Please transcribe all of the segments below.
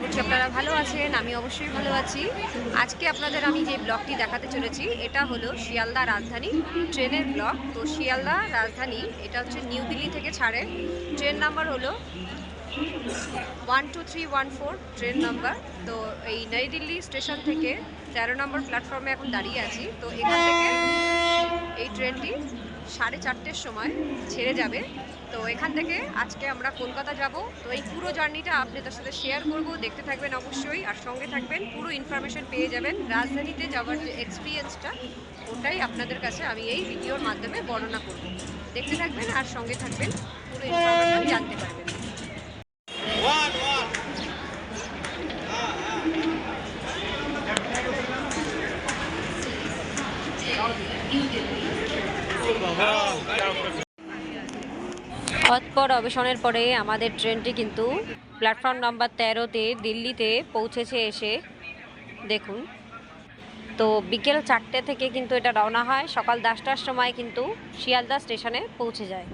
করছি আপনারা ভালো আছেন? আমি অবশ্যই ভালো আছি। আজকে আপনাদের আমি যে ব্লগটি দেখাতে চলেছি, এটা হলো শিয়ালদা রাজধানী ট্রেনের ব্লগ। তো শিয়ালদা রাজধানী, এটা হচ্ছে নিউ দিল্লি থেকে ছাড়ে। ট্রেন নাম্বার হলো one two three one four train number. তো এই নই দিল্লি স্টেশন থেকে তেরো নম্বর প্ল্যাটফর্মে এখন দাঁড়িয়ে আছি। তো এখান থেকে এই ট্রেনটি সাড়ে চারটের সময় ছেড়ে যাবে। তো এখান থেকে আজকে আমরা কলকাতা যাব। তো এই পুরো জার্নিটা আপনাদের সাথে শেয়ার করব। দেখতে থাকবেন অবশ্যই। আর সঙ্গে থাকবেন, পুরো ইনফরমেশন পেয়ে যাবেন। রাজধানীতে যাওয়ার যে এক্সপিরিয়েন্সটা ওটাই আপনাদের কাছে আমি এই ভিডিওর মাধ্যমে বর্ণনা করব। দেখতে থাকবেন আর সঙ্গে থাকবেন, পুরো ইনফরমেশন জানতে পারবেন। অতপর অবসানের পরে আমাদের ট্রেনটি কিন্তু প্ল্যাটফর্ম নাম্বার তেরোতে দিল্লিতে পৌঁছেছে এসে। দেখুন। তো বিকেল চারটে থেকে কিন্তু এটা রওনা হয়। সকাল দশটার সময় কিন্তু শিয়ালদা স্টেশনে পৌঁছে যায়।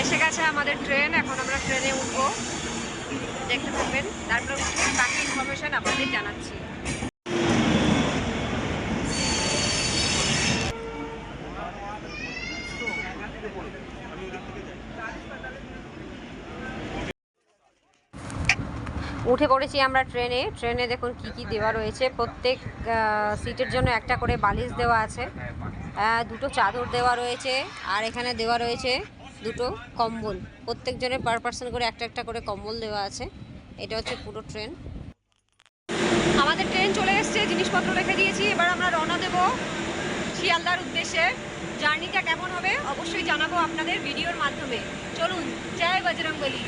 এসে গেছে আমাদের ট্রেন। এখন আমরা ট্রেনে উঠবো। দেখতে থাকবেন। তারপর বাকি ইনফরমেশন আপনাদের জানাচ্ছি। উঠে পড়েছি আমরা ট্রেনে। ট্রেনে দেখুন কি কি দেওয়া রয়েছে। প্রত্যেক সিটের জন্য একটা করে বালিশ দেওয়া আছে। দুটো চাদর দেওয়া রয়েছে। আর এখানে দেওয়া রয়েছে দুটো কম্বল। প্রত্যেকজনের পার পার্সন করে একটা একটা করে কম্বল দেওয়া আছে। এটা হচ্ছে পুরো ট্রেন আমাদের ট্রেন চলে এসছে, জিনিসপত্র রেখে দিয়েছি। এবার আমরা রওনা দেব শিয়ালদার উদ্দেশ্যে। জার্নিটা কেমন হবে অবশ্যই জানাব আপনাদের ভিডিওর মাধ্যমে। চলুন, জয় বজরংবলী।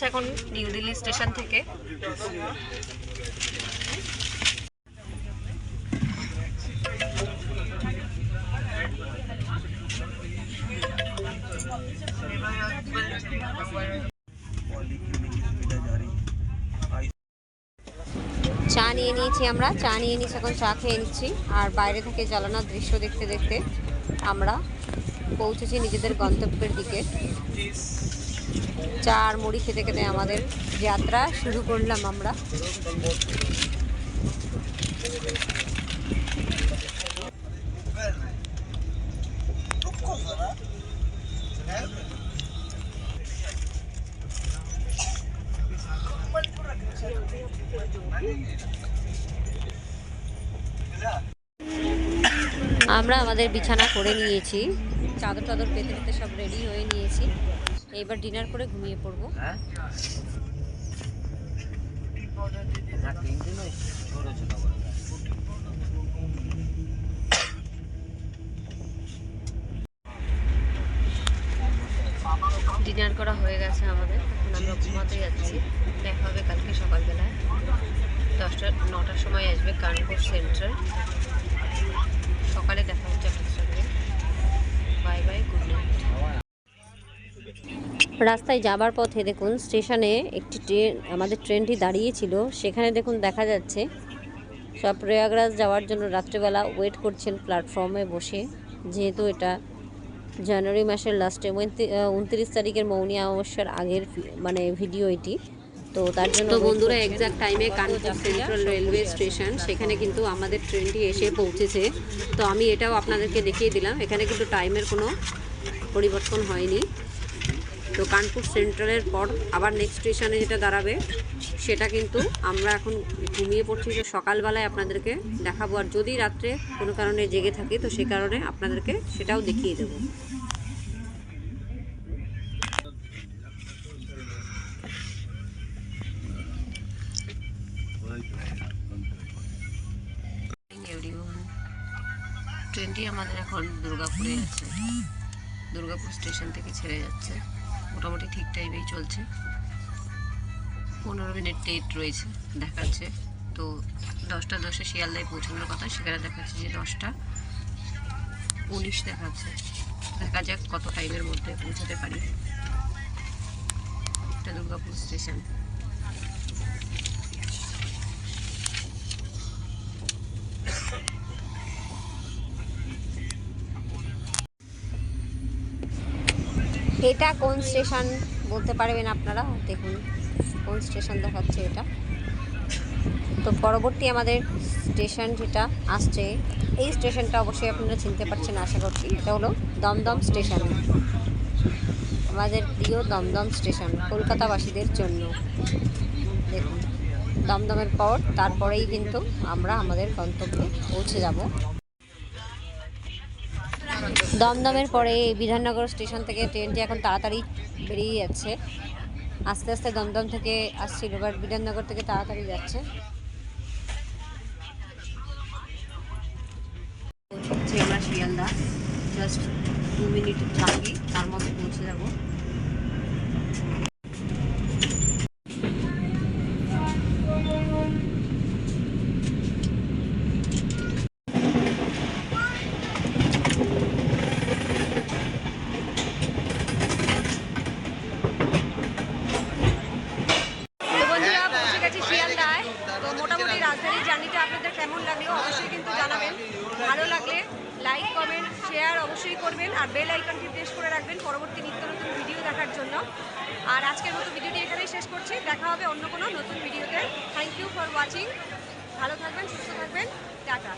যাচ্ছে এখন নিউ দিল্লি স্টেশন থেকে। চা নিয়ে নিয়েছি আমরা। চা নিয়ে নিয়েছি, এখন চা খেয়ে নিচ্ছি। আর বাইরে থেকে জ্বালানোর দৃশ্য দেখতে দেখতে আমরা পৌঁছেছি নিজেদের গন্তব্যের দিকে। চা আর মুড়ি খেতে খেতে আমাদের যাত্রা শুরু করলাম আমরা। আমরা আমাদের বিছানা করে নিয়েছি। চাদর টাদর পেতে পেতে সব রেডি হয়ে নিয়েছি। এবার ডিনার করে ঘুমিয়ে পড়ব। ডিনার করা হয়ে গেছে আমাদের। এখন আমরা ঘুমাতে যাচ্ছি। দেখা হবে কালকে সকালবেলায়। দশটা নটার সময় আসবে কানপুর সেন্ট্রাল। সকালে দেখা হচ্ছে আপনাদের সঙ্গে। Bye bye good night. রাস্তায় যাবার পথে দেখুন স্টেশনে একটি ট্রেন আমাদের ট্রেনটি দাঁড়িয়েছিল। সেখানে দেখুন দেখা যাচ্ছে সব প্রয়াগরাজ যাওয়ার জন্য রাত্রেবেলা ওয়েট করছেন প্ল্যাটফর্মে বসে। যেহেতু এটা জানুয়ারি মাসের লাস্টে উনত্রিশ তারিখের মৌনী অমাবস্যার আগের মানে ভিডিও এটি। তো তার জন্য বন্ধুরা এক্সাক্ট টাইমে কানপুর সেন্ট্রাল রেলওয়ে স্টেশন সেখানে কিন্তু আমাদের ট্রেনটি এসে পৌঁছেছে। তো আমি এটাও আপনাদেরকে দেখিয়ে দিলাম। এখানে কিন্তু টাইমের কোনো পরিবর্তন হয়নি। তো কানপুর সেন্ট্রালের পর আবার নেক্সট স্টেশনে যেটা দাঁড়াবে, সেটা কিন্তু আমরা এখন ঘুমিয়ে পড়ছি। তো সকালবেলায় আপনাদেরকে দেখাবো। আর যদি রাত্রে কোনো কারণে জেগে থাকি, তো সে কারণে আপনাদেরকে সেটাও দেখিয়ে দেবো। ট্রেনটি আমাদের এখন দুর্গাপুরে আছে। দুর্গাপুর স্টেশন থেকে ছেড়ে যাচ্ছে। মোটামুটি ঠিক টাইমেই চলছে। পনেরো মিনিট ডেট রয়েছে দেখাচ্ছে। তো দশটা দশে শিয়ালদায় পৌঁছানোর কথা, সেখানে দেখাচ্ছে যে দশটা উনিশ দেখাচ্ছে। দেখা যাক কত টাইমের মধ্যে পৌঁছাতে পারি। এটা দুর্গাপুর স্টেশন। এটা কোন স্টেশন বলতে পারবেন আপনারা? দেখুন, কোন স্টেশন দেখাচ্ছে এটা। তো পরবর্তী আমাদের স্টেশন যেটা আসছে, এই স্টেশনটা অবশ্যই আপনারা চিনতে পারছেন, আশা করছি। এটা হলো দমদম স্টেশন। আমাদের প্রিয় দমদম স্টেশন, কলকাতাবাসীদের জন্য। দেখুন, দমদমের পর, তারপরেই কিন্তু আমরা আমাদের গন্তব্যে পৌঁছে যাব। দমদমের পরে বিধাননগর স্টেশন থেকে ট্রেনটি এখন তাড়াতাড়ি বেরিয়ে যাচ্ছে। আস্তে আস্তে দমদম থেকে আসছিল বাট বিধাননগর থেকে তাড়াতাড়ি যাচ্ছে। আমরা শিয়ালদা। জাস্ট দু মিনিট বাকি তার মধ্যে পৌঁছে যাব তো বন্ধুরা পৌঁছে গেছি শিয়ালদায় তো মোটামুটি রাজধানীর জার্নিটা আপনাদের কেমন লাগল অবশ্যই কিন্তু জানাবেন ভালো লাগলে লাইক কমেন্ট শেয়ার অবশ্যই করবেন আর বেল আইকনটি প্রেস করে রাখবেন পরবর্তী নিত্য নতুন ভিডিও দেখার জন্য। আর আজকের মতো ভিডিওটি এখানেই শেষ করছি। দেখা হবে অন্য কোনো নতুন ভিডিওতে থ্যাংক ইউ ফর ওয়াচিং ভালো থাকবেন, সুস্থ থাকবেন। টাটা।